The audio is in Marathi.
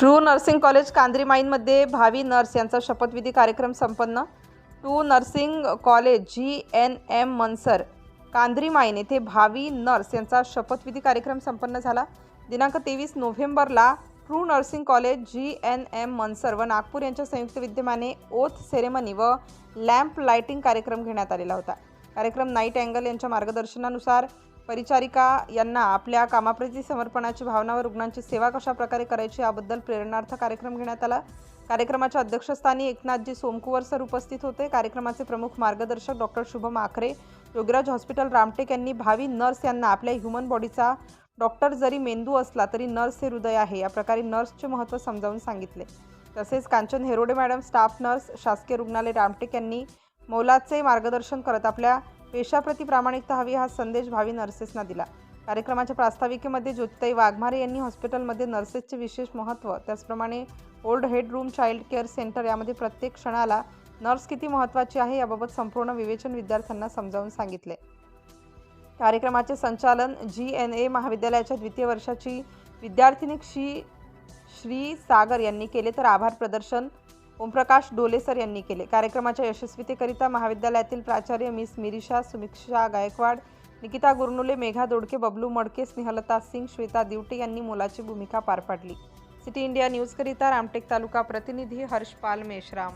ट्रू नर्सिंग कॉलेज कांद्री माईनमध्ये भावी नर्स यांचा शपथविधी कार्यक्रम संपन्न. True nursing college G N M Mansar Kandri Mine येथे भावी नर्स यांचा शपथविधी कार्यक्रम संपन्न झाला. दिनांक तेवीस नोव्हेंबरला true nursing college G N M Mansar व नागपूर यांच्या संयुक्त विद्यमाने ओथ सेरेमनी व लॅम्प लाइटिंग कार्यक्रम घेण्यात आलेला होता. कार्यक्रम नाईट अँगल यांच्या मार्गदर्शनानुसार परिचारिका यांना आपल्या कामाप्रती समर्पणाची भावना व रुग्णांची सेवा कशा प्रकारे करायची याबद्दल प्रेरणार्थ कार्यक्रम घेण्यात आला. कार्यक्रमाच्या अध्यक्षस्थानी एकनाथजी सोमकुवर सर उपस्थित होते. कार्यक्रमाचे प्रमुख मार्गदर्शक डॉक्टर शुभम आखरे योगीराज हॉस्पिटल रामटेक यांनी भावी नर्स यांना आपल्या ह्युमन बॉडीचा डॉक्टर जरी मेंदू असला तरी नर्स हे हृदय आहे या प्रकारे नर्सचे महत्त्व समजावून सांगितले. तसेच Kanchan Herode madam staff nurse शासकीय रुग्णालय रामटेक यांनी मौलाचे मार्गदर्शन करत आपल्या पेशाप्रती प्रामाणिकता हवी हा संदेश भावी नर्सेसना दिला. कार्यक्रमाच्या प्रास्ताविकेमध्ये ज्योतिताई वाघमारे यांनी हॉस्पिटलमध्ये नर्सेसचे विशेष महत्त्व त्याचप्रमाणे old age home child care centre यामध्ये प्रत्येक क्षणाला नर्स किती महत्त्वाची आहे याबाबत संपूर्ण विवेचन विद्यार्थ्यांना समजावून सांगितले. कार्यक्रमाचे संचालन जी एन ए महाविद्यालयाच्या द्वितीय वर्षाची विद्यार्थिनी श्री श्री सागर यांनी केले तर आभार प्रदर्शन ओमप्रकाश डोले सर यांनी केले. कार्यक्रमाच्या यशस्वीतेकरिता महाविद्यालयातील प्राचार्य मिस मिरिशा सुमिक्षा गायकवाड निकिता गुरनुले मेघा दोडके बबलू मडके स्नेहलता सिंग श्वेता दिवटे यांनी मोलाची भूमिका पार पाडली. सिटी इंडिया न्यूजकरिता रामटेक तालुका प्रतिनिधी हर्षपाल मेश्राम.